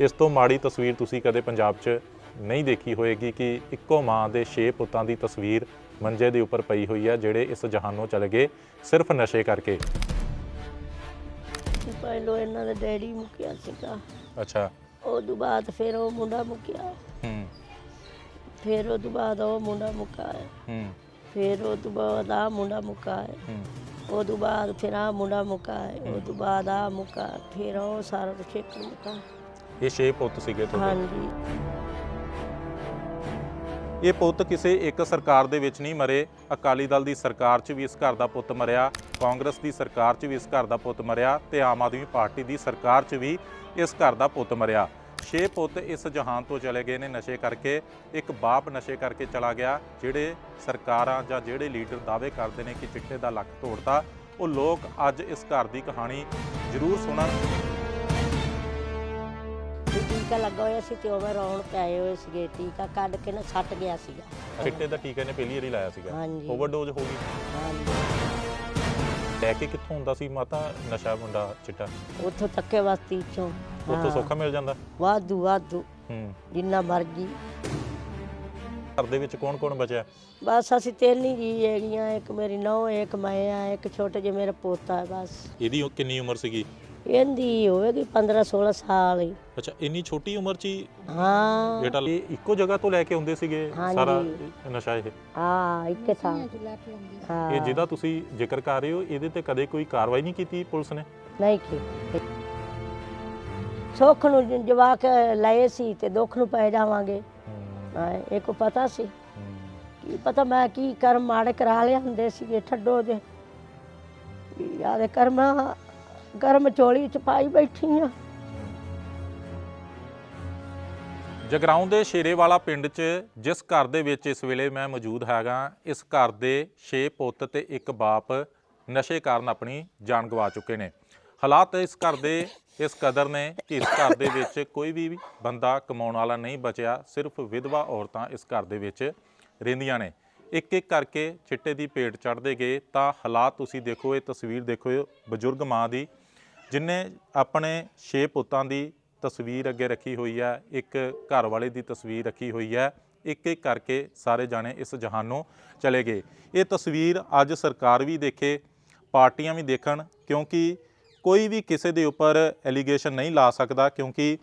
ਇਸ ਤੋਂ ਮਾੜੀ ਤਸਵੀਰ ਤੁਸੀਂ ਕਦੇ ਪੰਜਾਬ 'ਚ ਨਹੀਂ ਦੇਖੀ ਹੋਏਗੀ ਕਿ ਇੱਕੋ ਮਾਂ ਦੇ 6 ਪੁੱਤਾਂ ਦੀ ਤਸਵੀਰ ਮੰਜੇ ਦੇ ਉੱਪਰ ਪਈ ਹੋਈ ਹੈ ਜਿਹੜੇ ਇਸ ਜਹਾਨੋਂ ਚਲੇ ਗਏ ਸਿਰਫ ਨਸ਼ੇ ਕਰਕੇ। ਪਹਿਲੋਂ ਇਹਨਾਂ ਦਾ ਡੈਡੀ ਮੁੱਕਿਆ ਸੀਗਾ। ਅੱਛਾ। ਉਹ ਤੋਂ ਬਾਅਦ ਫਿਰ ਉਹ ਮੁੰਡਾ ਮੁੱਕਿਆ। ਹੂੰ। ਫਿਰ ਉਹ ਤੋਂ ਬਾਅਦ ਉਹ ਮੁੰਡਾ ਮੁੱਕਾ ਹੈ। ਹੂੰ। ਫਿਰ ਉਹ ਤੋਂ ਬਾਅਦ ਆ ਮੁੰਡਾ ਮੁੱਕਾ ਹੈ। ਹੂੰ। ਉਹ ਤੋਂ ਬਾਅਦ ਫਿਰ ਆ ਮੁੰਡਾ ਮੁੱਕਾ ਹੈ। ਉਹ ਤੋਂ ਬਾਅਦ ਆ ਮੁੱਕਾ ਫਿਰ ਉਹ ਸਾਰਾ ਇੱਕ ਮੁੱਕਾ। ਇਹ 6 ਪੁੱਤ ਸੀਗੇ ਤੁਹਾਡੇ। ਹਾਂਜੀ। ਇਹ ਪੁੱਤ ਕਿਸੇ ਇੱਕ ਸਰਕਾਰ ਦੇ ਵਿੱਚ ਨਹੀਂ ਮਰੇ। ਅਕਾਲੀ ਦਲ ਦੀ ਸਰਕਾਰ 'ਚ ਵੀ ਇਸ ਘਰ ਦਾ ਪੁੱਤ ਮਰਿਆ ਕਾਂਗਰਸ ਦੀ ਸਰਕਾਰ 'ਚ ਵੀ ਇਸ ਘਰ ਦਾ ਪੁੱਤ ਮਰਿਆ ਤੇ ਆਮ ਆਦਮੀ ਪਾਰਟੀ ਦੀ ਸਰਕਾਰ 'ਚ ਵੀ ਇਸ ਘਰ ਦਾ ਪੁੱਤ ਮਰਿਆ। ਛੇ ਪੁੱਤ ਇਸ ਜਹਾਨ ਤੋਂ ਚਲੇ ਗਏ ਨੇ ਨਸ਼ੇ ਕਰਕੇ। ਇੱਕ ਬਾਪ ਨਸ਼ੇ ਕਰਕੇ ਚਲਾ ਗਿਆ ਜਿਹੜੇ ਸਰਕਾਰਾਂ ਜਾਂ ਜਿਹੜੇ ਲੀਡਰ ਦਾਅਵੇ ਕਰਦੇ ਨੇ ਕਿ ਚਿੱਟੇ ਦਾ ਲੱਕ ਤੋੜਤਾ ਉਹ ਲੋਕ ਅੱਜ ਇਸ ਘਰ ਦੀ ਕਹਾਣੀ ਜ਼ਰੂਰ ਸੁਣਨ। ਵੀ ਟੀਕਾ ਲੱਗਾ ਹੋਇਆ ਸੀ ਤੇ ਉਹ ਮੈਂ ਰੌਣ ਪਏ ਹੋਏ ਸੀਗੇ ਟੀਕਾ ਕੱਢ ਕੇ ਨਾ ਸੱਟ ਗਿਆ ਸੀਗਾ। ਚਿੱਟੇ ਦਾ ਟੀਕਾ ਨੇ ਪਹਿਲੀ ਵਾਰੀ ਲਾਇਆ ਸੀਗਾ? ਹਾਂਜੀ। ਓਵਰਡੋਜ਼ ਹੋ ਗਈ? ਹਾਂਜੀ। ਲੈ ਕੇ ਕਿੱਥੋਂ ਹੁੰਦਾ ਸੀ ਮਾਤਾ ਨਸ਼ਾ ਮੁੰਡਾ ਚਿੱਟਾ? ਉੱਥੋਂ ਤੱਕੇ ਬਸਤੀ ਚੋਂ। ਉੱਥੋਂ ਹਾਂ। ਸੌਖਾ ਮਿਲ ਜਾਂਦਾ? ਵਾਧੂ ਵਾਧੂ। ਹੂੰ। ਜਿੰਨਾ ਮਰਜ਼ੀ। ਘਰ ਦੇ ਵਿੱਚ ਕੌਣ ਕੌਣ ਬਚਿਆ? ਬਸ ਅਸੀਂ ਤਿੰਨ ਹੀ ਜੀ ਹੈਗੀਆਂ ਇੱਕ ਮੇਰੀ ਨੌਂ ਇੱਕ ਮੈਂ ਆ ਇੱਕ ਛੋਟੇ ਜਿਹਾ ਮੇਰਾ ਪੋਤਾ ਹੈ ਬਸ। ਇਹਦੀ ਉਹ ਕਿੰਨੀ ਉਮਰ ਸੀਗੀ? ਇਹਦੀ ਹੋਵੇਗੀ 15 16 ਸਾਲ ਹੀ। ਅੱਛਾ ਇੰਨੀ ਛੋਟੀ ਉਮਰ 'ਚ ਹੀ ਹਾਂ। ਬੇਟਾ ਇਹ ਇੱਕੋ ਜਗ੍ਹਾ ਤੋਂ ਲੈ ਕੇ ਆਉਂਦੇ ਸੀਗੇ ਹਾਂਜੀ। ਸਾਰਾ ਨਸ਼ਾ ਇਹ? ਹਾਂ ਇੱਕ ਥਾਂ। ਹਾਂ। ਇਹ ਜਿਹਦਾ ਤੁਸੀਂ ਜ਼ਿਕਰ ਕਰ ਰਹੇ ਹੋ ਇਹਦੇ ਤੇ ਕਦੇ ਕੋਈ ਕਾਰਵਾਈ ਨਹੀਂ ਕੀਤੀ ਪੁਲਿਸ ਨੇ? ਨਹੀਂ ਕੀ ਸੁੱਖ ਨੂੰ ਜ- ਜਵਾਕ ਲਏ ਸੀ ਤੇ ਦੁੱਖ ਨੂੰ ਪੈ ਜਾਵਾਂਗੇ। ਹਾਂ, ਇਹ ਕੋ ਪਤਾ ਸੀ। ਕੀ ਪਤਾ ਮੈਂ ਕੀ ਕਰਮ ਮਾੜੇ ਕਰਾ ਲਿਆ ਹੁੰਦੇ ਸੀਗੇ ਠੱਡੋ ਦੇ ਯਾਰੇ ਕਰਮਾ ਗਰਮ ਚੋਲੀ ਚ ਪਾਈ ਬੈਠੀ ਆ। ਜਗਰਾਉਂ ਦੇ ਸ਼ੇਰੇਵਾਲਾ ਪਿੰਡ 'ਚ ਜਿਸ ਘਰ ਦੇ ਵਿੱਚ ਇਸ ਵੇਲੇ ਮੈਂ ਮੌਜੂਦ ਹੈਗਾ, ਇਸ ਘਰ ਦੇ 6 ਪੁੱਤ ਤੇ ਇੱਕ ਬਾਪ ਨਸ਼ੇ ਕਾਰਨ ਆਪਣੀ ਜਾਨ ਗਵਾ ਚੁੱਕੇ ਨੇ। ਹਾਲਾਤ ਇਸ ਘਰ ਦੇ ਇਸ ਕਦਰ ਨੇ ਕਿ ਇਸ ਘਰ ਦੇ ਵਿੱਚ ਕੋਈ ਵੀ ਬੰਦਾ ਕਮਾਉਣ ਵਾਲਾ ਨਹੀਂ ਬਚਿਆ, ਸਿਰਫ ਵਿਧਵਾ ਔਰਤਾਂ ਇਸ ਘਰ ਦੇ ਵਿੱਚ ਰਹਿੰਦੀਆਂ ਨੇ। ਇੱਕ ਇੱਕ ਕਰਕੇ ਚਿੱਟੇ ਦੀ ਪੇਟ ਚੜ੍ਹਦੇ ਗਏ ਤਾਂ ਹਾਲਾਤ ਤੁਸੀਂ ਦੇਖੋ, ਇਹ ਤਸਵੀਰ ਦੇਖੋ, ਬਜ਼ੁਰਗ ਮਾਂ ਦੀ ਜਿਨੇ ਆਪਣੇ ਛੇ ਪੁੱਤਾਂ ਦੀ ਤਸਵੀਰ ਅੱਗੇ ਰੱਖੀ ਹੋਈ ਹੈ, ਇੱਕ ਘਰ ਵਾਲੇ ਦੀ ਤਸਵੀਰ ਰੱਖੀ ਹੋਈ ਹੈ, ਇੱਕ ਇੱਕ ਕਰਕੇ ਸਾਰੇ ਜਾਣੇ ਇਸ ਜਹਾਨੋਂ ਚਲੇ ਗਏ। ਇਹ ਤਸਵੀਰ ਅੱਜ ਸਰਕਾਰ ਵੀ ਦੇਖੇ, ਪਾਰਟੀਆਂ ਵੀ ਦੇਖਣ, ਕਿਉਂਕਿ ਕੋਈ ਵੀ ਕਿਸੇ ਦੇ ਉੱਪਰ ਐਲੀਗੇਸ਼ਨ ਨਹੀਂ ਲਾ ਸਕਦਾ, ਕਿਉਂਕਿ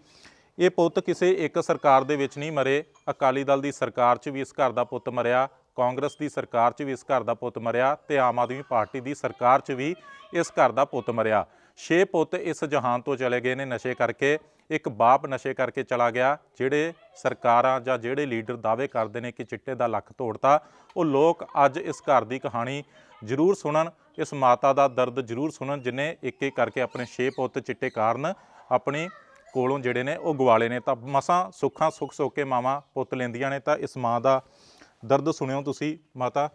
ਇਹ ਪੁੱਤ ਕਿਸੇ ਇੱਕ ਸਰਕਾਰ ਦੇ ਵਿੱਚ ਨਹੀਂ ਮਰੇ। ਅਕਾਲੀ ਦਲ ਦੀ ਸਰਕਾਰ 'ਚ ਵੀ ਇਸ ਘਰ ਦਾ ਪੁੱਤ ਮਰਿਆ, ਕਾਂਗਰਸ ਦੀ ਸਰਕਾਰ 'ਚ ਵੀ ਇਸ ਘਰ ਦਾ ਪੁੱਤ ਮਰਿਆ ਤੇ ਆਮ ਆਦਮੀ ਪਾਰਟੀ ਦੀ ਸਰਕਾਰ 'ਚ ਵੀ ਇਸ ਘਰ ਦਾ ਪੁੱਤ ਮਰਿਆ। ਛੇ ਪੁੱਤ ਇਸ ਜਹਾਨ ਤੋਂ ਚਲੇ ਗਏ ਨੇ, ਨਸ਼ੇ ਕਰਕੇ। ਇੱਕ ਬਾਪ ਨਸ਼ੇ ਕਰਕੇ ਚਲਾ ਗਿਆ, ਜਿਹੜੇ ਸਰਕਾਰਾਂ ਜਾਂ ਜਿਹੜੇ ਲੀਡਰ ਦਾਅਵੇ ਕਰਦੇ ਨੇ ਕਿ ਚਿੱਟੇ ਦਾ ਲੱਖ ਤੋੜਤਾ, ਉਹ ਲੋਕ ਅੱਜ ਇਸ ਘਰ ਦੀ ਕਹਾਣੀ ਜ਼ਰੂਰ ਸੁਣਨ, ਇਸ ਮਾਤਾ ਦਾ ਦਰਦ ਜ਼ਰੂਰ ਸੁਣਨ, ਜਿਨੇ ਇੱਕ ਇੱਕ ਕਰਕੇ ਆਪਣੇ ਛੇ ਪੁੱਤ ਚਿੱਟੇ ਕਾਰਨ ਆਪਣੀ ਕੋਲੋਂ ਜਿਹੜੇ ਨੇ, ਉਹ ਗਵਾਲੇ ਨੇ। ਤਾਂ ਮਸਾਂ ਸੁੱਖਾਂ ਸੁੱਖ ਸੋਕ ਕੇ ਮਾਵਾਂ ਪੁੱਤ ਲੈਂਦੀਆਂ ਨੇ। ਤਾਂ ਇਸ ਮਾਂ ਦਾ ਦਰਦ ਸੁਣਿਓ ਤੁਸੀਂ, ਮਾਤਾ।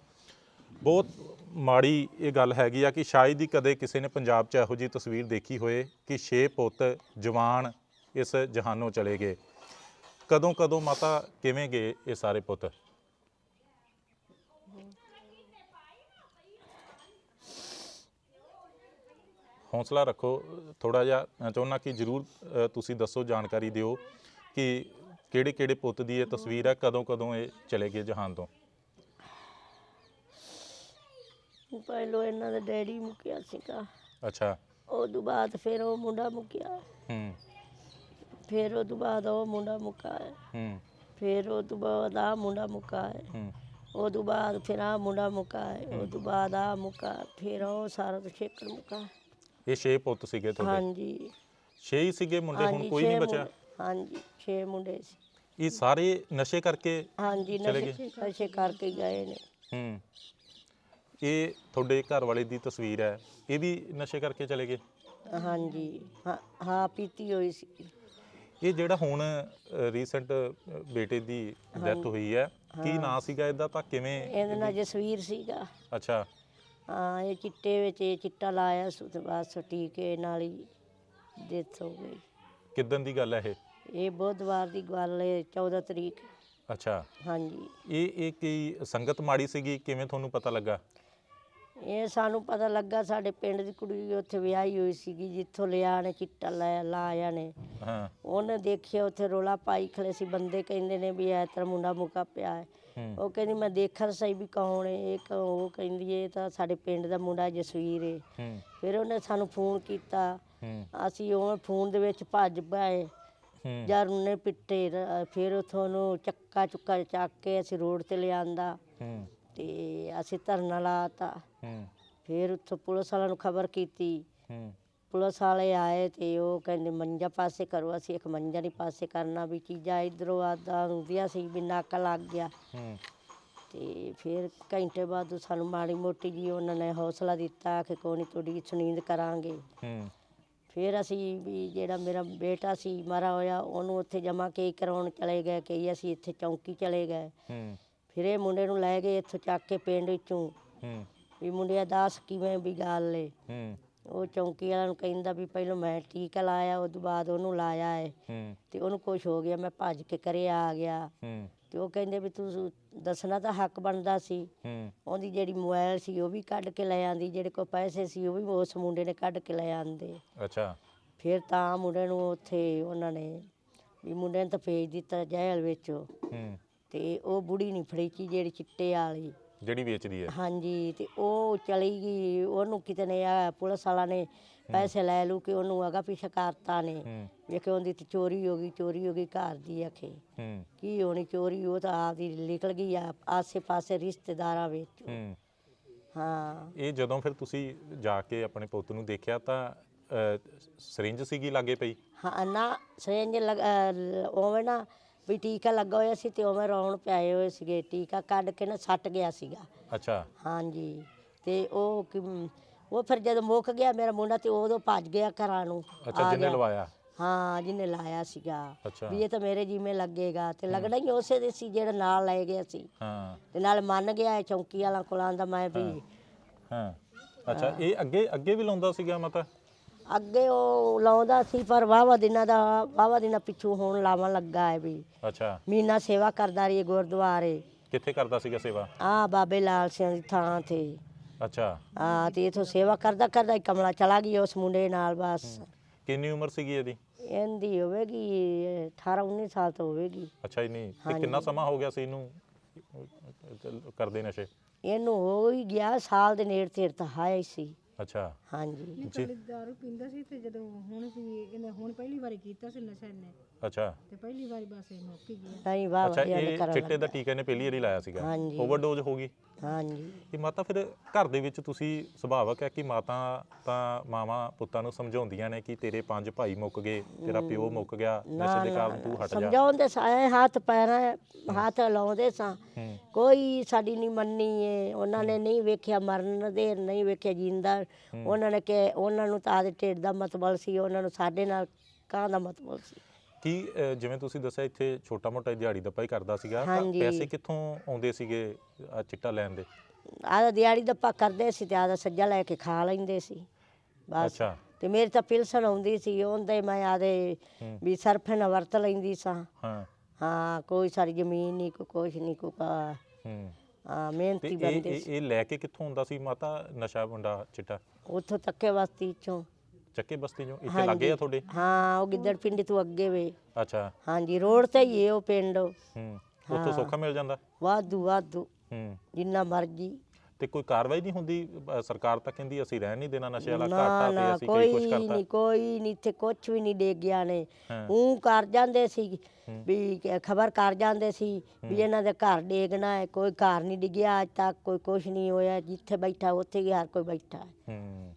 ਬਹੁਤ ਮਾੜੀ ਇਹ ਗੱਲ ਹੈਗੀ ਆ ਕਿ ਸ਼ਾਇਦ ਹੀ ਕਦੇ ਕਿਸੇ ਨੇ ਪੰਜਾਬ 'ਚ ਇਹੋ ਜਿਹੀ ਤਸਵੀਰ ਦੇਖੀ ਹੋਏ ਕਿ ਛੇ ਪੁੱਤ, ਜਵਾਨ ਇਸ ਜਹਾਨੋਂ ਚਲੇ ਗਏ। ਕਦੋਂ ਕਦੋਂ ਮਾਤਾ ਕਿਵੇਂ ਗਏ ਇਹ ਸਾਰੇ ਪੁੱਤ? ਹੌਸਲਾ ਰੱਖੋ ਥੋੜਾ ਜਿਹਾ, ਮੈਂ ਚਾਹੁੰਦਾ ਕਿ ਜਰੂਰ ਤੁਸੀਂ ਦੱਸੋ, ਜਾਣਕਾਰੀ ਦਿਓ ਕਿ ਕਿਹੜੇ ਕਿਹੜੇ ਪੁੱਤ ਦੀ ਇਹ ਤਸਵੀਰ ਹੈ ਕਦੋਂ ਕਦੋਂ ਇਹ ਚਲੇ ਗਏ ਜਹਾਨ ਤੋਂ? ਪਹਿਲੋਂ ਇਹਨਾਂ ਦਾ ਡੈਡੀ ਮੁੱਕਿਆ ਸੀਗਾ। ਅੱਛਾ। ਤੋਂ ਬਾਅਦ ਫਿਰ ਉਹ ਮੁੰਡਾ ਮੁੱਕਿਆ। ਹੂੰ। ਫਿਰ ਉਹ ਤੋਂ ਬਾਅਦ ਉਹ ਮੁੰਡਾ ਮੁੱਕਾ ਹੈ। ਫਿਰ ਉਹ ਤੋਂ ਬਾਅਦ ਆ ਮੁੰਡਾ ਮੁੱਕਾ ਹੈ। ਉਹ ਤੋਂ ਬਾਅਦ ਫਿਰ ਆ ਮੁੰਡਾ ਮੁੱਕਾ ਉਹ ਤੋਂ ਬਾਅਦ ਆ ਮੁੱਕਾ ਫਿਰ ਉਹ ਸਾਰਾ ਕੁਛ ਇੱਕ ਮੁੱਕਾ। ਇਹ ਛੇ ਪੁੱਤ ਸੀਗੇ ਤੁਹਾਡੇ? ਹਾਂਜੀ। ਛੇ ਹੀ ਸੀਗੇ ਮੁੰਡੇ ਹੁਣ ਹਾਂਜੀ ਕੋਈ ਛੇ ਨਹੀਂ ਬਚਿਆ? ਮੁੰਡੇ- ਹਾਂਜੀ 6 ਮੁੰਡੇ ਸੀ। ਇਹ ਸਾਰੇ ਨਸ਼ੇ ਕਰਕੇ ਹਾਂਜੀ ਚਲੇ ਨਸ਼ੇ ਨਸ਼ੇ ਕਰਕੇ ਗਏ ਨੇ। ਹੂੰ। ਇਹ ਤੁਹਾਡੇ ਘਰ ਵਾਲੇ ਦੀ ਤਸਵੀਰ ਹੈ ਇਹ ਵੀ ਨਸ਼ੇ ਕਰਕੇ ਚਲੇ ਗਏ? ਹਾਂਜੀ ਹਾਂ ਹਾਂ ਪੀਤੀ ਹੋਈ ਸੀ। ਇਹ ਜਿਹੜਾ ਹੁਣ ਰੀਸੈਂਟ ਬੇਟੇ ਦੀ ਡੈਥ ਹੋਈ ਹੈ ਕੀ ਨਾਂ ਸੀਗਾ ਇਹਦਾ ਤਾਂ ਕਿਵੇਂ ਇਹਦਾ ਨਾਂ ਜਸਵੀਰ ਸੀਗਾ। ਅੱਛਾ। ਹਾਂ ਇਹ ਚਿੱਟੇ ਵਿੱਚ ਇਹ ਚਿੱਟਾ ਲਾਇਆ ਸੀ ਤੇ ਬਸ ਟੀਕੇ ਨਾਲ ਹੀ ਡੈਥ ਹੋ ਗਈ। ਕਿਦਾਂ ਦੀ ਗੱਲ ਹੈ ਇਹ? ਇਹ ਬੁੱਧਵਾਰ ਦੀ ਗੱਲ ਹੈ 14 ਤਰੀਕ। ਅੱਛਾ। ਹਾਂਜੀ। ਇਹ ਇਹ ਕੀ ਸੰਗਤ ਮਾੜੀ ਸੀਗੀ? ਕਿਵੇਂ ਤੁਹਾਨੂੰ ਪਤਾ ਲੱਗਾ? ਇਹ ਸਾਨੂੰ ਪਤਾ ਲੱਗਾ ਸਾਡੇ ਪਿੰਡ ਦੀ ਕੁੜੀ ਉੱਥੇ ਵਿਆਹੀ ਹੋਈ ਸੀਗੀ ਜਿੱਥੋਂ ਲਿਆ ਨੇ ਚਿੱਟਾ ਲੈ ਲਾਇਆ ਨੇ ਹਾਂ। ਉਹਨੇ ਦੇਖਿਆ ਉੱਥੇ ਰੋਲਾ ਪਾਈ ਖਲੇ ਸੀ ਬੰਦੇ ਕਹਿੰਦੇ ਨੇ ਵੀ ਐ ਤੇਰਾ ਮੁੰਡਾ ਮੁਕਾ ਪਿਆ ਹੈ। ਉਹ ਕਹਿੰਦੀ ਮੈਂ ਦੇਖਣ ਸਹੀ ਵੀ ਕੌਣ ਹੈ ਇਹ ਕ- ਉਹ ਕਹਿੰਦੀ ਇਹ ਤਾਂ ਸਾਡੇ ਪਿੰਡ ਦਾ ਮੁੰਡਾ ਜਸਵੀਰ ਹੈ ਹੂੰ। ਫਿਰ ਉਹਨੇ ਸਾਨੂੰ ਫੋਨ ਕੀਤਾ। ਹੂੰ। ਅਸੀਂ ਉਹ ਫੋਨ ਦੇ ਵਿੱਚ ਭੱਜ ਪਏ। ਹੂੰ। ਜਦ ਉਹਨੇ ਪਿੱਟੇ ਰ- ਫਿਰ ਉੱਥੋਂ ਉਹਨੂੰ ਚੱਕਾ ਚੁੱਕਾ ਚੱਕ ਕੇ ਅਸੀਂ ਰੋਡ ਤੇ ਲਿਆਂਦਾ। ਹੂੰ। ਤੇ ਅਸੀਂ ਧਰਨਾ ਲਾਤਾ। ਹੂੰ। ਫਿਰ ਉੱਥੋਂ ਪੁਲਿਸ ਵਾਲਿਆਂ ਨੂੰ ਖਬਰ ਕੀਤੀ। ਹੂੰ। ਪੁਲਿਸ ਵਾਲੇ ਆਏ ਤੇ ਉਹ ਕਹਿੰਦੇ ਮੰਜਾ ਪਾਸੇ ਕਰੋ ਅਸੀਂ ਇੱਕ ਮੰਜਾ ਨਹੀਂ ਪਾਸੇ ਕਰਨਾ ਵੀ ਚੀਜ਼ਾਂ ਇਧਰੋਂ ਆਦਾਂ ਹੁੰਦੀਆਂ ਸੀ ਵੀ ਨੱਕ ਲੱਗ ਗਿਆ। ਹੂੰ। ਤੇ ਫਿਰ ਘੰਟੇ ਬਾਅਦ ਸਾਨੂੰ ਮਾੜੀ ਮੋਟੀ ਜੀ ਉਹਨਾਂ ਨੇ ਹੌਸਲਾ ਦਿੱਤਾ ਕਿ ਕੋਈ ਨਹੀਂ ਤੁਹਾਡੀ ਸੁਣੀਂਦ ਕਰਾਂਗੇ। ਹੂੰ। ਫਿਰ ਅਸੀਂ ਵੀ ਜਿਹੜਾ ਮੇਰਾ ਬੇਟਾ ਸੀ ਮਾਰਾ ਹੋਇਆ ਉਹਨੂੰ ਉੱਥੇ ਜਮਾ ਕੇ ਕਰਾਉਣ ਚਲੇ ਗਏ ਕਿ ਅਸੀਂ ਇੱਥੇ ਚੌਂਕੀ ਚਲੇ ਗਏ। ਹੂੰ। ਫਿਰ ਇਹ ਮੁੰਡੇ ਨੂੰ ਲੈ ਗਏ ਇੱਥੋਂ ਚੱਕ ਕੇ ਪਿੰਡ ਵਿੱਚੋਂ। ਹੂੰ। ਵੀ ਮੁੰਡਿਆ ਦੱਸ ਕਿਵੇਂ ਵੀ ਗੱਲ ਏ। ਹੂੰ। ਉਹ ਚੌਂਕੀ ਵਾਲਿਆਂ ਨੂੰ ਕਹਿੰਦਾ ਵੀ ਪਹਿਲਾਂ ਮੈਂ ਟੀਕਾ ਲਾਇਆ ਉਸ ਤੋਂ ਬਾਅਦ ਉਹਨੂੰ ਲਾਇਆ ਏ। ਹੂੰ। ਤੇ ਉਹਨੂੰ ਕੁਝ ਹੋ ਗਿਆ ਮੈਂ ਭੱਜ ਕੇ ਘਰੇ ਆ ਗਿਆ। ਹੂੰ। ਤੇ ਉਹ ਕਹਿੰਦੇ ਵੀ ਤੂੰ ਦੱਸਣਾ ਤਾਂ ਹੱਕ ਬਣਦਾ ਸੀ। ਹੂੰ। ਉਹਦੀ ਜਿਹੜੀ ਮੋਬਾਈਲ ਸੀ ਉਹ ਵੀ ਕੱਢ ਕੇ ਲੈ ਆਂਦੀ ਜਿਹੜੇ ਕੋਲ ਪੈਸੇ ਸੀ ਉਹ ਵੀ ਉਸ ਮੁੰਡੇ ਨੇ ਕੱਢ ਕੇ ਲੈ ਆਂਦੇ। ਅੱਛਾ। ਫਿਰ ਤਾਂ ਮੁੰਡੇ ਨੂੰ ਉੱਥੇ ਉਹਨਾਂ ਨੇ ਵੀ ਮੁੰਡੇ ਨੂੰ ਤਾਂ ਭੇਜ ਦਿੱਤਾ ਜੇਲ੍ਹ ਵਿੱਚ। ਹੂੰ। ਤੇ ਉਹ ਬੁੜੀ ਨਹੀਂ ਫੜੀ ਸੀ ਜਿਹੜੀ ਚਿੱਟੇ ਵਾਲੀ। ਜਿਹੜੀ ਵੇਚਦੀ ਹੈ ਹਾਂਜੀ ਤੇ ਉਹ ਚਲੀ ਗਈ ਉਹਨੂੰ ਕਿਤੇ ਨੇ ਆ ਪੁਲਿਸ ਵਾਲਾ ਨੇ ਪੈਸੇ ਲੈ ਲੂ ਕਿ ਉਹਨੂੰ ਅਗਾ ਪਿੱਛੇ ਕਰਤਾ ਨੇ। ਵੇਖੇ ਉਹਦੀ ਤੇ ਚੋਰੀ ਹੋ ਗਈ ਚੋਰੀ ਹੋ ਗਈ ਘਰ ਦੀ ਹੂੰ। ਕੀ ਹੋਣੀ ਚੋਰੀ ਉਹ ਤਾਂ ਆਪਦੀ ਨਿਕਲ ਗਈ ਆ ਆਸੇ ਪਾਸੇ ਰਿਸ਼ਤੇਦਾਰਾਂ ਵਿੱਚ। ਹੂੰ। ਇਹ ਜਦੋਂ ਫਿਰ ਤੁਸੀਂ ਜਾ ਕੇ ਆਪਣੇ ਪੁੱਤ ਨੂੰ ਦੇਖਿਆ ਤਾਂ ਸਰਿੰਜ ਸੀਗੀ ਲਾਗੇ ਪਈ? ਹਾਂ ਨਾ ਸਰੇਂਜ ਉਵੇਂ ਨਾ ਵੀ ਟੀਕਾ ਲੱਗਾ ਹੋਇਆ ਸੀ ਤੇ ਉਵੇਂ ਰੌਣ ਪਿਆਏ ਹੋਏ ਸੀਗੇ ਟੀਕਾ ਕੱਢ ਕੇ ਨਾ ਸੱਟ ਗਿਆ ਸੀਗਾ। ਅੱਛਾ। ਹਾਂਜੀ ਤੇ ਉਹ ਕਿ- ਉਹ ਫਿਰ ਜਦੋਂ ਮੁੱਕ ਗਿਆ ਮੇਰਾ ਮੁੰਡਾ ਤੇ ਉਦੋਂ ਭੱਜ ਗਿਆ ਘਰਾਂ ਨੂੰ ਅੱਛਾ ਆ ਗਿਆ। ਲਵਾਇਆ? ਹਾਂ ਜਿਹਨੇ ਲਾਇਆ ਸੀਗਾ। ਅੱਛਾ। ਵੀ ਇਹ ਤਾਂ ਮੇਰੇ ਜਿਵੇਂ ਲੱਗੇਗਾ ਤੇ ਲੱਗਣਾ ਹੀ ਉਸੇ ਦੇ ਸੀ ਜਿਹੜਾ ਨਾਲ ਲੈ ਗਿਆ ਸੀ। ਹਾਂ। ਤੇ ਨਾਲ ਮੰਨ ਗਿਆ ਇਹ ਚੌਂਕੀ ਵਾਲਾ ਕੋਲਾਂ ਦਾ ਮੈਂ ਵੀ ਹਾਂ। ਅੱਛਾ ਇਹ ਅੱਗੇ ਅੱਗੇ ਵੀ ਲਾਉਂਦਾ ਸੀਗਾ ਮਤਾ? ਅੱਗੇ ਉਹ ਲਾਉਂਦਾ ਸੀ ਪਰ ਵਾਵਾ ਦਿਨਾਂ ਦਾ ਵਾਵਾ ਦਿਨਾਂ ਪਿੱਛੋਂ ਹੁਣ ਲਾਵਾਂ ਲੱਗਾ ਹੈ ਵੀ। ਅੱਛਾ। ਮੀਨਾ ਸੇਵਾ ਕਰਦਾ ਰਹੀ ਗੁਰਦੁਆਰੇ। ਕਿੱਥੇ ਕਰਦਾ ਸੀਗਾ ਸੇਵਾ? ਆ ਬਾਬੇ ਲਾਲ ਸਿੰਘ ਦੀ ਥਾਂ ਤੇ। ਅੱਛਾ। ਆ ਤੇ ਇਥੋਂ ਸੇਵਾ ਕਰਦਾ ਕਰਦਾ ਹੀ ਕਮਲਾ ਚਲਾ ਗਈ ਉਸ ਮੁੰਡੇ ਨਾਲ ਬਸ। ਕਿੰਨੀ ਉਮਰ ਸੀਗੀ ਇਹਦੀ? ਇਹਦੀ ਹੋਵੇਗੀ 18 19 ਸਾਲ ਤੋਂ ਹੋਵੇਗੀ। ਅੱਛਾ ਹੀ ਨਹੀਂ ਤੇ ਕਿੰਨਾ ਸਮਾਂ ਹੋ ਗਿਆ ਸੀ ਇਹਨੂੰ ਕਰਦੇ ਨਸ਼ੇ? ਇਹਨੂੰ ਹੋ ਹੀ ਗਿਆ ਸਾਲ ਦੇ ਨੇੜੇ ਤੇੜ ਤਾਂ ਸੀ। ਅੱਛਾ। ਹਾਂਜੀ। ਜੀ। ਦਾਰੂ ਪੀਂਦਾ ਸੀ ਤੇ ਜਦੋਂ ਹੁਣ ਸੀ ਇਹਨੇ ਹੁਣ ਪਹਿਲੀ ਵਾਰੀ ਕੀਤਾ ਸੀ ਨਸ਼ਾ ਇਹਨੇ। ਅੱਛਾ। ਤੇ ਪਹਿਲੀ ਵਾਰੀ ਬਸ ਇਹ ਮੁੱਕ ਹੀ ਗਿਆ ਨਹੀਂ ਵਾਹ ਅੱਛਾ ਵਧੀਆ ਇਹ ਕਰਨ ਚਿੱਟੇ ਦਾ ਟੀਕਾ ਇਹਨੇ ਪਹਿਲੀ ਵਾਰੀ ਲਾਇਆ ਸੀਗਾ। ਹਾਂਜੀ। ਓਵਰਡੋਜ਼ ਹੋ ਗਈ। ਹਾਂਜੀ। ਇਹ ਮਾਤਾ ਫਿਰ ਘਰ ਦੇ ਵਿੱਚ ਤੁਸੀਂ ਸੁਭਾਵਕ ਹੈ ਕਿ ਮਾਤਾ ਤਾਂ ਮਾਵਾਂ ਪੁੱਤਾਂ ਨੂੰ ਸਮਝਾਉਂਦੀਆਂ ਨੇ ਕਿ ਤੇਰੇ ਪੰਜ ਭਾਈ ਮੁੱਕ ਗਏ ਤੇਰਾ ਪਿਓ ਮੁੱਕ ਗਿਆ ਨਸ਼ੇ ਦੇ ਕਾਰਨ ਤੂੰ ਹਟ ਜਾ। ਸਮਝਾਉਂਦੇ ਸਾਂ ਹੱਥ ਪੈਰਾਂ ਹੱਥ ਲਾਉਂਦੇ ਸਾਂ। ਹੂੰ ਕੋਈ ਸਾਡੀ ਨਹੀਂ ਮੰਨੀ ਏ ਉਹਨਾਂ ਨੇ ਨਹੀਂ ਵੇਖਿਆ ਮਰਨ ਦੇ ਨਹੀਂ ਵੇਖਿਆ ਜਿੰਦਾ ਉਹਨਾਂ ਨੇ ਕਿ ਉਹਨਾਂ ਨੂੰ ਤਾਂ ਆਦੇ ਢਿੱਡ ਦਾ ਮਤਬਲ ਸੀ ਉਹਨਾਂ ਨੂੰ ਸਾਡੇ ਨਾਲ ਕਾਂ ਦਾ ਮਤਬਲ ਸੀ। ਕੀ ਜਿਵੇਂ ਤੁਸੀਂ ਦੱਸਿਆ ਇੱਥੇ ਛੋਟਾ ਮੋਟਾ ਦਿਹਾੜੀ ਦਾ ਕਰਦਾ ਸੀਗਾ ਤਾਂ ਹਾਂਜੀ। ਪੈਸੇ ਕਿੱਥੋਂ ਆਉਂਦੇ ਸੀਗੇ ਆਹ ਚਿੱਟਾ ਲੈਣ ਦੇ? ਆਦਾ ਦਿਹਾੜੀ ਦੱਪਾ ਕਰਦੇ ਸੀ ਤੇ ਆਦਾ ਸੱਜਾ ਲੈ ਕੇ ਖਾ ਲੈਂਦੇ ਸੀ ਬਸ। ਅੱਛਾ। ਤੇ ਮੇਰੀ ਤਾਂ ਪਿਲਸਣ ਆਉਂਦੀ ਸੀ ਉਹਦੇ ਮੈਂ ਆਦੇ ਹੂੰ। ਵੀ ਸਰਫੇ ਨਾਲ ਵਰਤ ਲੈਂਦੀ ਸਾਂ। ਹਾਂ। ਹਾਂ ਕੋਈ ਸਾਰੀ ਜ਼ਮੀਨ ਨਹੀਂ ਕੋਈ ਕੁਛ ਨਹੀਂ ਕੋਈ ਕਾ- ਹੂੰ। ਹਾਂ ਤੇ ਮਿਹਨਤੀ ਇਹ ਬੰਦੇ ਇਹ ਇਹ ਲੈ ਕੇ ਕਿੱਥੋਂ ਹੁੰਦਾ ਸੀ ਮਾਤਾ ਨਸ਼ਾ ਮੁੰਡਾ ਚਿੱਟਾ? ਉੱਥੋਂ ਤੱਕੇ ਵਸਤੀ ਚੋਂ। ਚੱਕੇ ਬਸਤੀ ਚੋਂ? ਇੱਥੇ ਲੱਗੇ ਆ ਤੁਹਾਡੇ? ਹਾਂ ਉਹ ਗਿੱਦੜ ਪਿੰਡ ਤੋਂ ਅੱਗੇ ਵੇ। ਅੱਛਾ। ਹਾਂਜੀ ਰੋਡ ਤੇ ਹੀ ਹੈ ਉਹ ਪਿੰਡ। ਹੂੰ ਉੱਥੋਂ ਸੌਖਾ ਮਿਲ ਜਾਂਦਾ? ਵਾਧੂ ਵਾਧੂ। ਹੂੰ। ਜਿੰਨਾ ਮਰਜ਼ੀ। ਤੇ ਕੋਈ ਕਾਰਵਾਈ ਨਹੀਂ ਹੁੰਦੀ ਸਰਕਾਰ ਤਾਂ ਕਹਿੰਦੀ ਅਸੀਂ ਰਹਿਣ ਨਹੀਂ ਦੇਣਾ ਨਸ਼ੇ ਵਾਲਾ ਨਾ ਘਾਟਾ ਤੇ ਨਾ ਅਸੀਂ ਕਈ ਕੋਈ ਕੁਝ ਕਰਤਾ। ਨਹੀਂ ਕੋਈ ਨਹੀਂ ਤੇ ਕੁਛ ਵੀ ਨਹੀਂ ਡੇਗਿਆ ਨੇ। ਹਾਂ। ਉਹ ਕਰ ਜਾਂਦੇ ਸੀ ਵੀ ਖਬਰ ਕਰ ਜਾਂਦੇ ਸੀ ਵੀ ਇਹਨਾਂ ਦੇ ਘਰ ਡੇਗਣਾ ਹੈ ਕੋਈ ਘਰ ਨਹੀਂ ਡਿੱਗਿਆ ਅੱਜ ਤੱਕ ਕੋਈ ਕੁਛ ਨਹੀਂ ਹੋਇਆ ਜਿੱਥੇ ਬੈਠਾ ਉੱਥੇ ਹੀ ਹਰ ਕੋਈ ਬੈਠਾ ਹੈ। ਹੂੰ।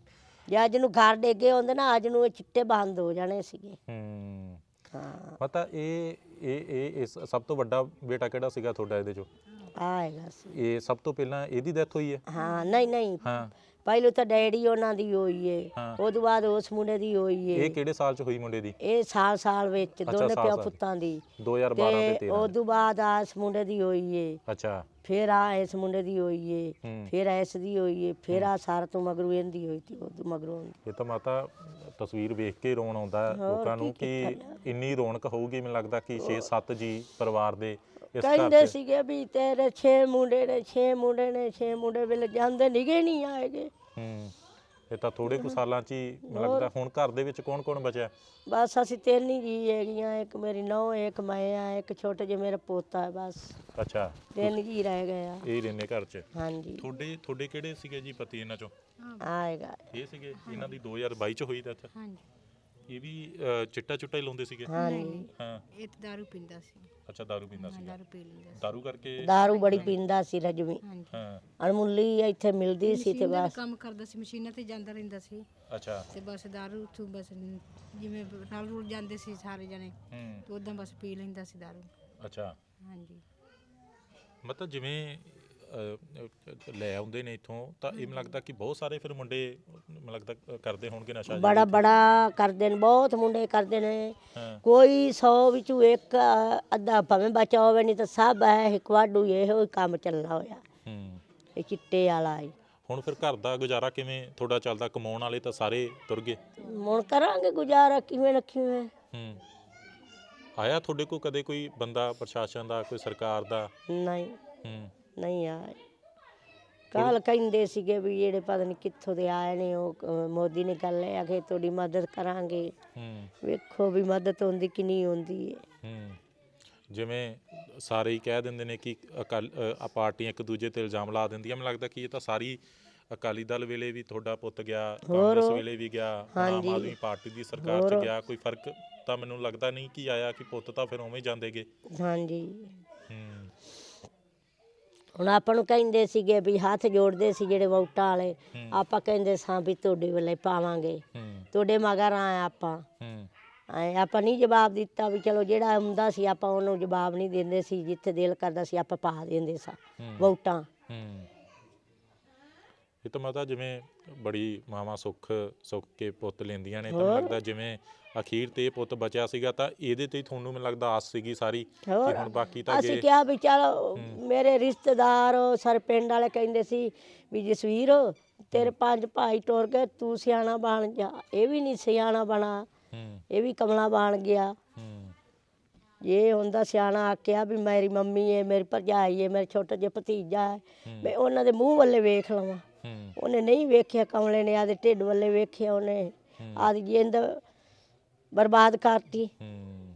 ਜੇ ਅੱਜ ਨੂੰ ਘਰ ਡੇਗੇ ਹੁੰਦੇ ਨਾ ਅੱਜ ਨੂੰ ਇਹ ਚਿੱਟੇ ਬੰਦ ਹੋ ਜਾਣੇ ਸੀਗੇ। ਹੂੰ। ਹਾਂ। ਪਤਾ ਇਹ ਇਹ ਇਹ ਇਸ ਸਭ ਤੋਂ ਵੱਡਾ ਬੇਟਾ ਕਿਹੜਾ ਸੀਗਾ ਤੁਹਾਡਾ ਇਹਦੇ ਚੋਂ? ਆਏਗਾ ਸੀ। ਇਹ ਸਭ ਤੋਂ ਪਹਿਲਾਂ ਇਹਦੀ ਡੈਥ ਹੋਈ ਹੈ? ਹਾਂ ਨਹੀਂ ਨਹੀਂ। ਹਾਂ। ਪਹਿਲੋਂ ਤਾਂ ਡੈਡੀ ਉਹਨਾਂ ਦੀ ਹੋਈ ਏ। ਹਾਂ। ਉਸ ਤੋਂ ਬਾਅਦ ਉਸ ਮੁੰਡੇ ਦੀ ਹੋਈ ਏ। ਇਹ ਕਿਹੜੇ ਸਾਲ ਚ ਹੋਈ ਮੁੰਡੇ ਦੀ? ਇਹ ਸਾਲ ਸਾਲ ਵਿੱਚ ਦੋਨੇ ਸਾਲ ਪਿਓ ਸਾਲ। ਪੁੱਤਾਂ ਦੀ। 2012 ਤੇ ਤੇ 13 ਉਸ ਤੋਂ ਬਾਅਦ ਆ ਇਸ ਮੁੰਡੇ ਦੀ ਹੋਈ ਏ। ਅੱਛਾ। ਫਿਰ ਆ ਇਸ ਮੁੰਡੇ ਦੀ ਹੋਈ ਏ। ਹੂੰ। ਫਿਰ ਇਸ ਦੀ ਹੋਈ ਏ। ਫਿਰ ਆ ਸਾਰ ਤੋਂ ਮਗਰੋਂ ਇਹਦੀ ਹੋਈ ਤੀ ਉਹ ਤੋਂ ਮਗਰੋਂ ਇਹਦੀ। ਇਹ ਤਾਂ ਮਾਤਾ ਤਸਵੀਰ ਵੇਖ ਕੇ ਰੋਣ ਆਉਂਦਾ ਹੈ ਲੋਕਾਂ ਨੂੰ ਕਿ ਇੰਨੀ ਰੌਣਕ ਹੋਊਗੀ ਮੈਨੂੰ ਲੱਗਦਾ ਕਿ 6-7 ਜੀ ਪਰਿਵਾਰ ਦੇ ਇਸ ਘਰ ਕਹਿੰਦੇ ਸੀਗੇ ਵੀ ਤੇਰੇ 6 ਮੁੰਡੇ ਨੇ 6 ਮੁੰਡੇ ਨੇ 6 ਮੁੰਡੇ ਵੇਲੇ ਜਾਂਦੇ ਨਿਗੇ ਨਹੀਂ ਆਏਗੇ। ਹੂੰ ਇਹ ਤਾਂ ਥੋੜੇ ਕੁ ਸਾਲਾਂ 'ਚ ਹੀ ਮੈਨੂੰ ਲੱਗਦਾ ਹੁਣ ਘਰ ਦੇ ਵਿੱਚ ਕੌਣ ਕੌਣ ਬਚਿਆ? ਬਸ ਅਸੀਂ ਤਿੰਨ ਹੀ ਜੀ ਹੈਗੀਆਂ ਇੱਕ ਮੇਰੀ ਨੌਂ ਇੱਕ ਮੈਂ ਆ ਇੱਕ ਛੋਟਾ ਜਿਹਾ ਮੇਰਾ ਪੋਤਾ ਹੈ ਬਸ। ਅੱਛਾ। ਤਿੰਨ ਜੀ ਰਹਿ ਗਏ ਆ। ਇਹ ਰਹਿੰਦੇ ਘਰ 'ਚ? ਹਾਂਜੀ। ਤੁਹਾਡੇ ਤੁਹਾਡੇ ਕਿਹੜੇ ਸੀਗੇ ਜੀ ਪਤੀ ਇਹਨਾਂ 'ਚੋਂ? ਆਏਗਾ। ਇਹ ਸੀਗੇ ਇਹਨਾਂ ਦੀ 2022 'ਚ ਹੋਈ ਡੈਥ ਹਾਂਜੀ। ਇਹ ਵੀ ਚਿੱਟਾ ਚੁੱਟਾ ਹੀ ਲਾਉਂਦੇ ਸੀਗੇ? ਹਾਂ ਜੀ। ਹਾਂ। ਇਹ ਤਾਂ ਦਾਰੂ ਪੀਂਦਾ ਸੀ। ਅੱਛਾ ਦਾਰੂ ਪੀਂਦਾ ਸੀਗਾ। ਦਾਰੂ ਪੀ ਲੈਂਦਾ ਸੀ। ਕਰਕੇ ਦਾਰੂ ਬੜੀ ਪੀਂਦਾ ਸੀ ਰਜਵੀ। ਹਾਂਜੀ ਹਾਂ। ਅਣਮੁੱਲੀ ਇੱਥੇ ਮਿਲਦੀ ਸੀ ਤੇ ਤੇ ਬਸ। ਕੰਮ ਕਰਦਾ ਸੀ ਮਸ਼ੀਨਾਂ ਤੇ ਜਾਂਦਾ ਰਹਿੰਦਾ ਸੀ। ਅੱਛਾ। ਤੇ ਬਸ ਦਾਰੂ ਤੋਂ ਬਸ ਜਿਵੇਂ ਰਲ ਰੁਲ ਜਾਂਦੇ ਸੀ ਸਾਰੇ ਜਣੇ ਹੂੰ। ਤੇ ਬਸ ਪੀ ਲੈਂਦਾ ਸੀ ਦਾਰੂ। ਅੱਛਾ। ਹਾਂਜੀ ਮਤਲਬ ਜਿਵੇਂ ਲੈ ਆਉਂਦੇ ਨੇ ਇਥੋਂ। ਤਾਂ ਇਹ ਮੈਨੂੰ ਲੱਗਦਾ ਕਿ ਬਹੁਤ ਸਾਰੇ ਫਿਰ ਮੁੰਡੇ ਮੈਨੂੰ ਲੱਗਦਾ ਕਰਦੇ ਹੋਣਗੇ ਨਸ਼ਾ ਜੀ ਬੜਾ ਬੜਾ ਕਰਦੇ ਨੇ ਬਹੁਤ ਮੁੰਡੇ ਕਰਦੇ ਨੇ। ਹਾਂ। ਕੋਈ 100 ਵਿੱਚੋਂ ਇੱਕ ਅ, ਅੱਧਾ ਭਾਵੇਂ ਬਚਾ ਹੋਵੇ ਨਹੀਂ ਤਾਂ ਸਭ ਹੈ ਹਿਕਵਾਡੂ ਇਹੋ ਹੀ ਕੰਮ ਚੱਲਣਾ ਹੋਇਆ। ਹੂੰ। ਇਹ ਚਿੱਟੇ ਵਾਲਾ ਹੀ। ਹੁਣ ਫਿਰ ਘਰ ਦਾ ਗੁਜ਼ਾਰਾ ਕਿਵੇਂ ਤੁਹਾਡਾ ਚੱਲਦਾ ਕਮਾਉਣ ਵਾਲੇ ਤਾਂ ਸਾਰੇ ਤੁਰ ਗਏ? ਹੁਣ ਕਰਾਂਗੇ ਗੁਜ਼ਾਰਾ ਕਿਵੇਂ ਨਾ ਕਿਵੇਂ। ਹੂੰ। ਆਇਆ ਤੁਹਾਡੇ ਕੋਲ ਕਦੇ ਕੋਈ ਬੰਦਾ ਪ੍ਰਸ਼ਾਸਨ ਦਾ ਕੋਈ ਸਰਕਾਰ ਦਾ? ਨਹੀਂ। ਹੂੰ। ਨਹੀਂ ਆਏ। ਕੱਲ ਕਹਿੰਦੇ ਸੀਗੇ ਵੀ ਜਿਹੜੇ ਪਤਾ ਨਹੀਂ ਕਿੱਥੋਂ ਦੇ ਆਏ ਨੇ ਉਹ ਮੋਦੀ ਨੇ ਗੱਲ ਇਹ ਆ ਕਿ ਤੁਹਾਡੀ ਮਦਦ ਕਰਾਂਗੇ। ਹੂੰ। ਵੇਖੋ ਵੀ ਮਦਦ ਹੁੰਦੀ ਕਿ ਨਹੀਂ ਹੁੰਦੀ। ਹੈ। ਹੂੰ ਜਿਵੇਂ ਸਾਰੇ ਹੀ ਕਹਿ ਦਿੰਦੇ ਨੇ ਕਿ ਅਕਾਲ ਅ, ਆ ਪਾਰਟੀਆਂ ਇੱਕ ਦੂਜੇ ਤੇ ਇਲਜ਼ਾਮ ਲਾ ਦਿੰਦੀਆਂ। ਮੈਨੂੰ ਲੱਗਦਾ ਕਿ ਇਹ ਤਾਂ ਸਾਰੀ ਅਕਾਲੀ ਦਲ ਵੇਲੇ ਵੀ ਤੁਹਾਡਾ ਪੁੱਤ ਗਿਆ ਕਾਂਗਰਸ ਵੇਲੇ ਵੀ ਗਿਆ ਹੁਣ ਆਮ ਆਦਮੀ ਪਾਰਟੀ ਦੀ ਸਰਕਾਰ 'ਚ ਗਿਆ ਕੋਈ ਫ਼ਰਕ ਤਾਂ ਮੈਨੂੰ ਲੱਗਦਾ ਨਹੀਂ ਕਿ ਆਇਆ ਕਿ ਪੁੱਤ ਤਾਂ ਫਿਰ ਉਵੇਂ ਹੀ ਜਾਂਦੇਗੇ। ਹਾਂਜੀ। ਹੁਣ ਆਪਾਂ ਨੂੰ ਕਹਿੰਦੇ ਸੀਗੇ ਵੀ ਹੱਥ ਜੋੜਦੇ ਸੀ ਜਿਹੜੇ ਵੋਟਾਂ ਵਾਲੇ ਆਪਾਂ ਕਹਿੰਦੇ ਸਾਂ ਵੀ ਤੁਹਾਡੇ ਵੱਲੇ ਪਾਵਾਂਗੇ। ਤੁਹਾਡੇ ਮਗਰ ਆਏ ਆਪਾਂ। ਐ ਆਪਾਂ ਨਹੀਂ ਜਵਾਬ ਦਿੱਤਾ ਵੀ ਚਲੋ ਜਿਹੜਾ ਹੁੰਦਾ ਸੀ ਆਪਾਂ ਉਹਨੂੰ ਜਵਾਬ ਨਹੀਂ ਦਿੰਦੇ ਸੀ ਜਿੱਥੇ ਦਿਲ ਕਰਦਾ ਸੀ ਆਪਾਂ ਪਾ ਦਿੰਦੇ ਸਾਂ। ਵੋਟਾਂ। ਇਹ ਤਾਂ ਮਾਤਾ ਜਿਵੇਂ ਬੜੀ ਮਾਵਾ ਸੁੱਖ ਸੁੱਖ ਕੇ ਪੁੱਤ ਲੈਂਦੀਆਂ ਨੇ ਤਾਂ ਮੈਨੂੰ ਲੱਗਦਾ ਜਿਵੇਂ ਅਖੀਰ ਤੇ ਇਹ ਪੁੱਤ ਬਚਿਆ ਸੀਗਾ ਤਾਂ ਇਹਦੇ ਤੇ ਹੀ ਤੁਹਾਨੂੰ ਮੈਨੂੰ ਲੱਗਦਾ ਆਸ ਸੀਗੀ ਸਾਰੀ ਕਿ ਹੋਰ? ਹੁਣ ਬਾਕੀ ਤਾਂ ਅਸੀਂ ਜੇ ਕਿਹਾ ਵੀ ਚਲ ਮੇਰੇ ਰਿਸ਼ਤੇਦਾਰ ਸਰ ਪਿੰਡ ਵਾਲੇ ਕਹਿੰਦੇ ਸੀ ਵੀ ਜਸਵੀਰ ਤੇਰੇ ਪੰਜ ਭਾਈ ਟੁਰ ਗਏ ਤੂੰ ਸਿਆਣਾ ਬਣ ਜਾ। ਇਹ ਵੀ ਨਹੀਂ ਸਿਆਣਾ ਬਣਾ ਹੂੰ। ਇਹ ਵੀ ਕਮਲਾ ਬਣ ਗਿਆ। ਹੂੰ। ਇਹ ਹੁੰਦਾ ਸਿਆਣਾ ਆਖਿਆ ਵੀ ਮੇਰੀ ਮੰਮੀ ਹੈ ਮੇਰੀ ਭਰਜਾਈ ਹੈ ਮੇਰਾ ਛੋਟਾ ਜਿਹਾ ਭਤੀਜਾ ਹੈ। ਮੈਂ ਉਹਨਾਂ ਦੇ ਮੂੰਹ ਵੱਲੇ ਵੇਖ ਲਵਾਂ। ਉਹਨੇ ਨਹੀਂ ਵੇਖਿਆ ਕਮਲੇ ਨੇ ਆਦੇ ਢਿੱਡ ਵੱਲੇ ਵੇਖਿਆ ਉਹਨੇ। ਆਦੀ ਜਿੰਦ ਬਰਬਾਦ ਕਰਤੀ। ਹੂੰ।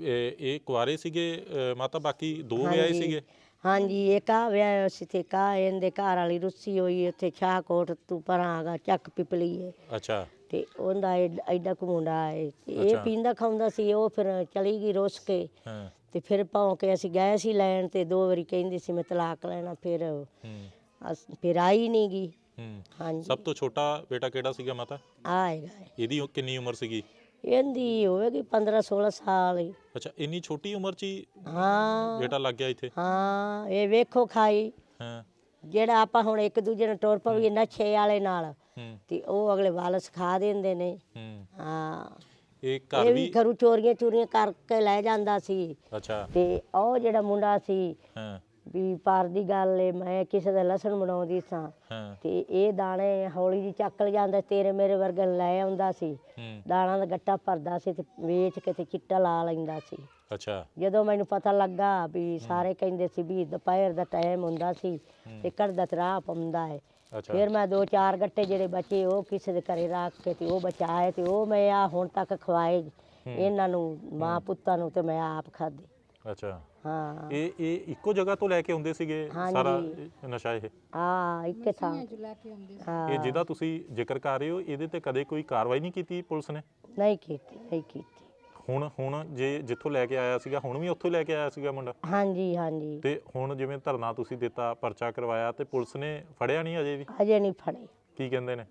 ਇਹ ਇਹ ਕੁਆਰੇ ਸੀਗੇ ਅ, ਮਾਤਾ ਬਾਕੀ ਦੋ ਵਿਆਹੇ ਸੀਗੇ? ਹਾਂਜੀ ਇੱਕ ਆ ਵਿਆਹ ਸੀ ਤੇ ਕਾ ਇਹਦੇ ਘਰ ਵਾਲੀ ਰੁੱਸੀ ਹੋਈ ਉੱਥੇ ਸ਼ਾਹਕੋਟ ਤੂੰ ਪਰਾਂਗਾ ਚੱਕ ਪਿਪਲੀ ਹੈ ਅੱਛਾ। ਤੇ ਉਹਦਾ ਐਡ- ਐਡਾ ਕੁ ਮੁੰਡਾ ਹੈ ਤੇ ਇਹ ਪੀਂਦਾ ਖਾਉਂਦਾ ਸੀ ਉਹ ਫਿਰ ਚਲੀ ਗਈ ਰੁੱਸ ਕੇ। ਹਾਂ। ਤੇ ਫਿਰ ਭੌਂ ਕੇ ਅਸੀਂ ਗਏ ਸੀ ਲੈਣ ਤੇ ਦੋ ਵਾਰੀ ਕਹਿੰਦੀ ਸੀ ਮੈਂ ਤਲਾਕ ਲੈਣਾ ਫਿਰ ਹੂੰ। ਅਸ ਫਿਰ ਆਈ ਨਹੀਂ ਗਈ ਹੂੰ। ਹਾਂਜੀ। ਸਭ ਤੋਂ ਛੋਟਾ ਬੇਟਾ ਕਿਹੜਾ ਸੀਗਾ ਮਾਤਾ? ਆਏਗਾ ਇਹਦੀ ਕਿੰਨੀ ਉਮਰ ਸੀਗੀ? ਇਹਦੀ ਹੋਵੇਗੀ 15 16 ਸਾਲ ਹੀ। ਅੱਛਾ ਇੰਨੀ ਛੋਟੀ ਉਮਰ 'ਚ ਹੀ ਹਾਂ। ਬੇਟਾ ਲੱਗ ਗਿਆ ਇੱਥੇ? ਹਾਂ ਇਹ ਵੇਖੋ ਖਾਈ। ਹਾਂ। ਜਿਹੜਾ ਆਪਾਂ ਹੁਣ ਇੱਕ ਦੂਜੇ ਨਾਲ ਟੁਰ ਪਈਏ ਨਸ਼ੇ ਵਾਲੇ ਨਾਲ ਹੂੰ। ਤੇ ਉਹ ਅਗਲੇ ਵੱਲ ਸਿਖਾ ਦਿੰਦੇ ਨੇ। ਹੂੰ। ਹਾਂ। ਇਹ ਘਰ ਇਹ ਵੀ ਵੀ ਘਰੂ ਚੋਰੀਆਂ ਚੋਰੀਆਂ ਕਰਕੇ ਲੈ ਜਾਂਦਾ ਸੀ। ਅੱਛਾ। ਤੇ ਉਹ ਜਿਹੜਾ ਮੁੰਡਾ ਸੀ ਹਾਂ। ਵੀ ਪਾਰ ਦੀ ਗੱਲ ਏ ਮੈਂ ਕਿਸੇ ਦਾ ਲਸਣ ਬਣਾਉਂਦੀ ਸਾਂ। ਹਾਂ। ਤੇ ਇਹ ਦਾਣੇ ਹੌਲੀ ਜੀ ਚੱਕ ਜਾਂਦਾ ਤੇਰੇ ਮੇਰੇ ਵਰਗੇ ਲੈ ਆਉਂਦਾ ਸੀ। ਦਾਣਾ ਦਾ ਗੱਟਾ ਭਰਦਾ ਸੀ ਤੇ ਵੇਚ ਕੇ ਤੇ ਚਿੱਟਾ ਲਾ ਲੈਂਦਾ ਸੀ। ਅੱਛਾ। ਜਦੋਂ ਮੈਨੂੰ ਪਤਾ ਲੱਗਾ ਵੀ ਸਾਰੇ ਕਹਿੰਦੇ ਸੀ ਵੀ ਦੁਪਹਿਰ ਦਾ ਟਾਈਮ ਹੁੰਦਾ ਸੀ ਤੇ ਕੱਢਦਾ ਤੇ ਰਾਹ ਪਾਉਂਦਾ ਹੈ ਫਿਰ ਮੈਂ ਦੋ ਚਾਰ ਗੱਟੇ ਜਿਹੜੇ ਬਚੇ ਉਹ ਕਿਸੇ ਦੇ ਘਰੇ ਰੱਖ ਕੇ ਤੇ ਉਹ ਬਚਾਏ ਤੇ ਉਹ ਮੈਂ ਆ ਹੁਣ ਤੱਕ ਖਵਾਏ। ਇਹਨਾਂ ਨੂੰ ਮਾਂ ਪੁੱਤਾਂ ਨੂੰ ਤੇ ਮੈਂ ਆਪ ਖਾਦੇ ਅੱਛਾ। ਹਾਂ। ਇਹ ਇਹ ਇੱਕੋ ਜਗ੍ਹਾ ਤੋਂ ਲੈ ਕੇ ਆਉਂਦੇ ਸੀਗੇ ਸਾਰਾ ਇਹ ਨਸ਼ਾ ਇਹ? ਆ ਇੱਕੇ ਥਾਂ। ਜੋ ਲੈ ਕੇ ਆਉਂਦੇ ਸੀ। ਹਾਂ। ਇਹ ਜਿਹਦਾ ਤੁਸੀਂ ਜ਼ਿਕਰ ਕਰ ਰਹੇ ਹੋ ਇਹਦੇ ਤੇ ਕਦੇ ਕੋਈ ਕਾਰਵਾਈ ਨਹੀਂ ਕੀਤੀ ਪੁਲਿਸ ਨੇ? ਨਹੀਂ ਕੀਤੀ ਨਹੀਂ ਕੀਤੀ। ਹੁਣ ਹੁਣ ਜੇ ਜਿੱਥੋਂ ਲੈ ਕੇ ਆਇਆ ਸੀਗਾ ਹੁਣ ਵੀ ਉੱਥੋਂ ਹੀ ਲੈ ਕੇ ਆਇਆ ਸੀਗਾ ਮੁੰਡਾ? ਹਾਂਜੀ ਹਾਂਜੀ। ਤੇ ਹੁਣ ਜਿਵੇਂ ਧਰਨਾ ਤੁਸੀਂ ਦਿੱਤਾ ਪਰਚਾ ਕਰਵਾਇਆ ਤੇ ਪੁਲਿਸ ਨੇ ਫੜਿਆ ਨਹੀਂ ਅਜੇ ਵੀ? ਅਜੇ ਨਹੀਂ ਫੜੇ। ਕੀ ਕਹਿੰਦੇ ਨੇ?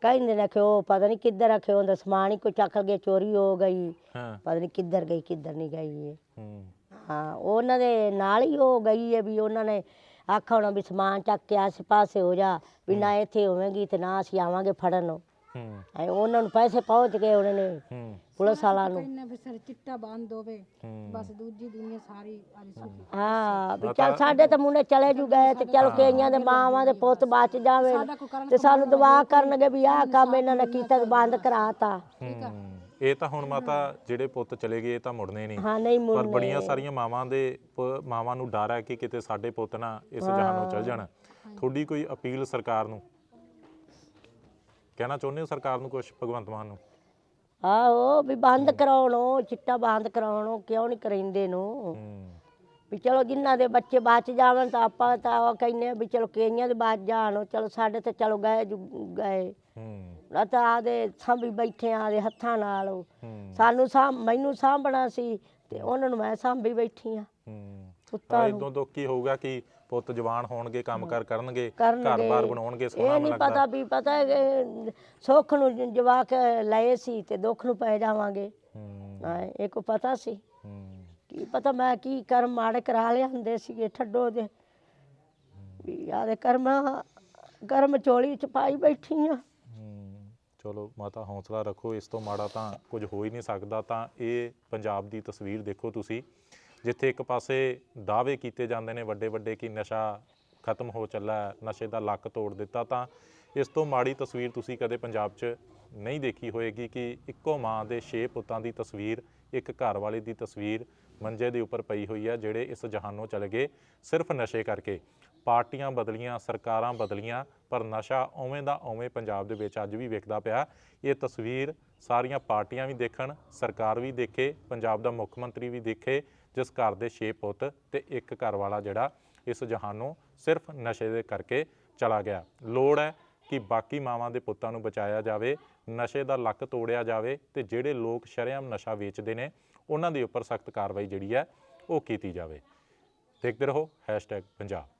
ਕਹਿੰਦੇ ਨੇ ਕਿ ਉਹ ਪਤਾ ਨਹੀਂ ਕਿੱਧਰ ਰੱਖੇ ਹੁੰਦਾ ਸਮਾਨ ਹੀ ਕੋਈ ਚੱਕ ਕੇ ਚੋਰੀ ਹੋ ਗਈ। ਹਾਂ। ਪਤਾ ਨਹੀਂ ਕਿੱਧਰ ਗਈ ਕਿੱਧਰ ਨਹੀਂ ਗਈ ਇਹ। ਹੂੰ। ਹਾਂ ਉਹਨਾਂ ਦੇ ਨਾਲ ਹੀ ਹੋ ਗਈ ਹੈ ਵੀ ਉਹਨਾਂ ਨੇ ਆਖਾ ਹੋਣਾ ਵੀ ਸਮਾਨ ਚੱਕ ਕੇ ਆਸੇ ਪਾਸੇ ਹੋ ਜਾ ਵੀ ਨਾ ਇੱਥੇ ਹੋਵੇਂਗੀ ਤੇ ਨਾ ਅਸੀਂ ਆਵਾਂਗੇ ਫੜਨ। ਨੂੰ ਹੂੰ। ਐ ਉਹਨਾਂ ਨੂੰ ਪੈਸੇ ਪਹੁੰਚ ਗਏ ਉਹਨਾਂ ਨੇ ਹੂੰ। ਪੁਲਿਸ ਵਾਲਾ ਨੂੰ। ਇੰਨਾ ਵੀ ਸਰ ਚਿੱਟਾ ਬੰਦ ਹੋਵੇ ਹੂੰ। ਬਸ ਦੂਜੀ ਦੁਨੀਆ ਸਾਰੀ ਆਲੀ ਸੁਖੀ ਹਾਂ। ਵੀ ਚੱਲ ਸਾਡੇ ਤਾਂ ਮੁੰਡੇ ਚਲੇ ਜੂ ਗਏ ਤੇ ਚਲ ਕਈਆਂ ਦੇ ਮਾਵਾਂ ਦੇ ਪੁੱਤ ਬਚ ਜਾਵੇ ਤੇ ਸਾਨੂੰ ਦੁਆ ਕਰਨਗੇ ਵੀ ਆਹ ਕੰਮ ਇਹਨਾਂ ਨੇ ਕੀਤਾ ਤੇ ਬੰਦ ਕਰਾਤਾ। ਹੂੰ। ਇਹ ਤਾਂ ਹੁਣ ਮਾਤਾ ਜਿਹੜੇ ਪੁੱਤ ਚਲੇ ਗਏ ਇਹ ਤਾਂ ਮੁੜਨੇ ਨਹੀਂ। ਹਾਂ ਨਹੀਂ ਪਰ ਮੁੜਨੇ। ਬੜੀਆਂ ਸਾਰੀਆਂ ਮਾਵਾਂ ਦੇ ਪ- ਮਾਵਾਂ ਨੂੰ ਡਰ ਹੈ ਕਿ ਕਿਤੇ ਸਾਡੇ ਪੁੱਤ ਨਾ ਇਸ ਜਹਾਨੋਂ ਚਲ ਜਾਣ। ਤੁਹਾਡੀ ਕੋਈ ਅਪੀਲ ਸਰਕਾਰ ਨੂੰ? ਕਹਿਣਾ ਚਾਹੁੰਦੇ ਹੋ ਸਰਕਾਰ ਨੂੰ ਕੁਝ ਭਗਵੰਤ ਮਾਨ ਨੂੰ? ਆਹੋ ਵੀ ਬੰਦ ਕਰਾਉਣੋ ਚਿੱਟਾ ਬੰਦ ਕਰਾਉਣੋ ਕਿਉਂ ਨਹੀਂ ਕਰਿੰਦੇ ਨੂੰ? ਹੂੰ ਵੀ ਚਲੋ ਜਿਨ੍ਹਾਂ ਦੇ ਬੱਚੇ ਬਚ ਜਾਵਣ ਤਾਂ ਆਪਾਂ ਤਾਂ ਉਹ ਕਹਿੰਦੇ ਆ ਵੀ ਚਲੋ ਕਈਆਂ ਦੇ ਬਚ ਜਾਣ ਚਲੋ ਸਾਡੇ ਤੇ ਚਲੋ ਗਏ ਜੁ- ਗਏ। ਹੂੰ। ਨਾ ਤਾਂ ਆਦੇ ਸਾਂਭੀ ਬੈਠੇ ਆ ਆਦੇ ਹੱਥਾਂ ਨਾਲ। ਉਹ। ਹੂੰ। ਸਾਨੂੰ ਸਾਂਭ ਮੈਨੂੰ ਸਾਂਭਣਾ ਸੀ ਤੇ ਉਹਨਾਂ ਨੂੰ ਮੈਂ ਸਾਂਭੀ ਬੈਠੀ ਆ। ਹੂੰ। ਪੁੱਤਾਂ ਤਾਂ ਨੂੰ। ਇਦੋਂ ਦੁੱਖ ਕੀ ਹੋਊਗਾ ਕਿ ਪੁੱਤ ਜਵਾਨ ਹੋਣਗੇ ਕੰਮਕਾਰ ਕਰਨਗੇ ਕਰਨਗੇ। ਘਰ-ਬਾਰ ਬਣਾਉਣਗੇ ਸੋਹਣਾ ਇਹ ਨਹੀਂ ਲੱਗਦਾ ਪਤਾ ਵੀ ਪਤਾ ਹੈ ਕਿ ਸੁੱਖ ਨੂੰ ਜ- ਜਵਾਕ ਲਏ ਸੀ ਤੇ ਦੁੱਖ ਨੂੰ ਪੈ ਜਾਵਾਂਗੇ। ਹੂੰ। ਹਾਂ ਇਹ ਕੋ ਪਤਾ ਸੀ। ਹੂੰ। ਕੀ ਪਤਾ ਮੈਂ ਕੀ ਕਰਮ ਮਾੜੇ ਕਰਾ ਲਿਆ ਹੁੰਦੇ ਸੀਗੇ ਠੱਡੋ ਦੇ। ਵੀ ਆਦੇ ਕਰਮ ਕਰਮ ਚੋਲੀ ਚ ਪਾਈ ਬੈਠੀ ਆ। ਚਲੋ ਮਾਤਾ ਹੌਸਲਾ ਰੱਖੋ, ਇਸ ਤੋਂ ਮਾੜਾ ਤਾਂ ਕੁਝ ਹੋ ਹੀ ਨਹੀਂ ਸਕਦਾ। ਤਾਂ ਇਹ ਪੰਜਾਬ ਦੀ ਤਸਵੀਰ ਦੇਖੋ ਤੁਸੀਂ, ਜਿੱਥੇ ਇੱਕ ਪਾਸੇ ਦਾਅਵੇ ਕੀਤੇ ਜਾਂਦੇ ਨੇ ਵੱਡੇ ਵੱਡੇ ਕਿ ਨਸ਼ਾ ਖਤਮ ਹੋ ਚੱਲਾ ਨਸ਼ੇ ਦਾ ਲੱਕ ਤੋੜ ਦਿੱਤਾ, ਤਾਂ ਇਸ ਤੋਂ ਮਾੜੀ ਤਸਵੀਰ ਤੁਸੀਂ ਕਦੇ ਪੰਜਾਬ 'ਚ ਨਹੀਂ ਦੇਖੀ ਹੋਏਗੀ ਕਿ ਇੱਕੋ ਮਾਂ ਦੇ 6 ਪੁੱਤਾਂ ਦੀ ਤਸਵੀਰ, ਇੱਕ ਘਰ ਵਾਲੇ ਦੀ ਤਸਵੀਰ ਮੰਜੇ ਦੇ ਉੱਪਰ ਪਈ ਹੋਈ ਹੈ ਜਿਹੜੇ ਇਸ ਜਹਾਨੋਂ ਚਲੇ ਗਏ ਸਿਰਫ ਨਸ਼ੇ ਕਰਕੇ। ਪਾਰਟੀਆਂ ਬਦਲੀਆਂ, ਸਰਕਾਰਾਂ ਬਦਲੀਆਂ ਪਰ ਨਸ਼ਾ ਉਵੇਂ ਦਾ ਉਵੇਂ ਪੰਜਾਬ ਦੇ ਵਿੱਚ ਅੱਜ ਵੀ ਵੇਖਦਾ ਪਿਆ। ਇਹ ਤਸਵੀਰ ਸਾਰੀਆਂ ਪਾਰਟੀਆਂ ਵੀ ਦੇਖਣ, ਸਰਕਾਰ ਵੀ ਦੇਖੇ, ਪੰਜਾਬ ਦਾ ਮੁੱਖ ਮੰਤਰੀ ਵੀ ਦੇਖੇ, ਜਿਸ ਘਰ ਦੇ 6 ਪੁੱਤ ਤੇ ਇੱਕ ਘਰ ਵਾਲਾ ਜਿਹੜਾ ਇਸ ਜਹਾਨੋਂ ਸਿਰਫ ਨਸ਼ੇ ਦੇ ਕਰਕੇ ਚਲਾ ਗਿਆ। ਲੋੜ ਹੈ ਕਿ ਬਾਕੀ ਮਾਵਾਂ ਦੇ ਪੁੱਤਾਂ ਨੂੰ ਬਚਾਇਆ ਜਾਵੇ, ਨਸ਼ੇ ਦਾ ਲੱਕ ਤੋੜਿਆ ਜਾਵੇ ਤੇ ਜਿਹੜੇ ਲੋਕ ਸ਼ਰੇਆਮ ਨਸ਼ਾ ਵੇਚਦੇ ਨੇ, ਉਹਨਾਂ ਦੇ ਉੱਪਰ ਸਖਤ ਕਾਰਵਾਈ ਜਿਹੜੀ ਹੈ ਉਹ ਕੀਤੀ ਜਾਵੇ। ਦੇਖਦੇ ਰਹੋ, hashtag ਪੰਜਾਬ।